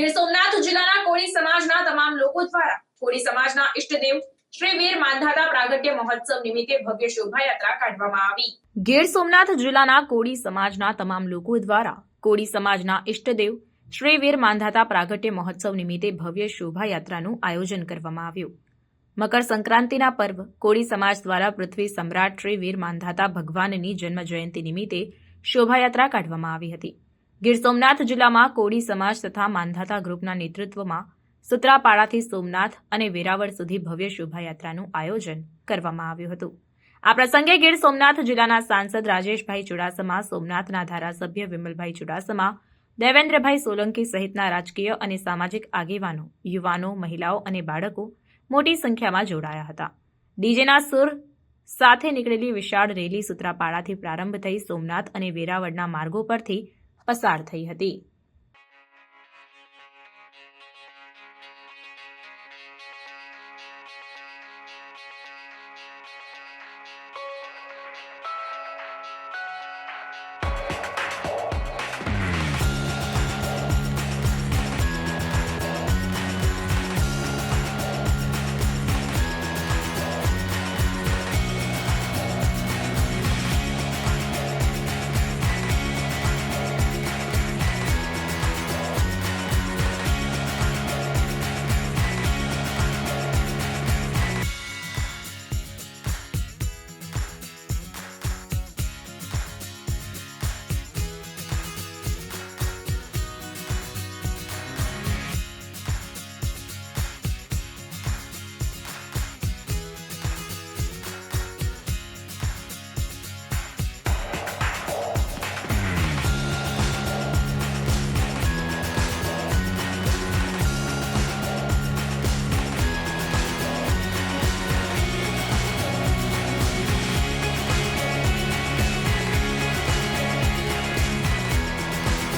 ગીર સોમનાથ જિલ્લાના કોળી સમાજના તમામ લોકો દ્વારા કોળી સમાજના ઇષ્ટદેવ શ્રી વીર માંધાતા પ્રાગટ્ય મહોત્સવ નિમિત્તે ભવ્ય શોભાયાત્રા કાઢવામાં આવી. ગીર સોમનાથ જિલ્લાના કોળી સમાજના તમામ લોકો દ્વારા કોળી સમાજના ઇષ્ટદેવ શ્રી વીર માંધાતા પ્રાગટ્ય મહોત્સવ નિમિત્તે ભવ્ય શોભાયાત્રાનું આયોજન કરવામાં આવ્યું. મકર સંક્રાંતિના પર્વ કોળી સમાજ દ્વારા પૃથ્વી સમ્રાટ શ્રી વીર માંધાતા ભગવાનની જન્મ જયંતિ નિમિત્તે શોભાયાત્રા કાઢવામાં આવી હતી. ગીર સોમનાથ જિલ્લામાં કોળી સમાજ તથા માંધાતા ગ્રુપના નેતૃત્વમાં સુત્રાપાડાથી સોમનાથ અને વેરાવળ સુધી ભવ્ય શોભાયાત્રાનું આયોજન કરવામાં આવ્યું હતું. આ પ્રસંગે ગીર સોમનાથ જિલ્લાના સાંસદ રાજેશભાઈ ચુડાસમા, સોમનાથના ધારાસભ્ય વિમલભાઈ ચુડાસમા, દેવેન્દ્રભાઈ સોલંકી સહિતના રાજકીય અને સામાજિક આગેવાનો, યુવાનો, મહિલાઓ અને બાળકો મોટી સંખ્યામાં જોડાયા હતા. ડીજેના સુર સાથે નીકળેલી વિશાળ રેલી સુત્રાપાડાથી પ્રારંભ થઈ સોમનાથ અને વેરાવળના માર્ગો પરથી પસાર થઈ હતી.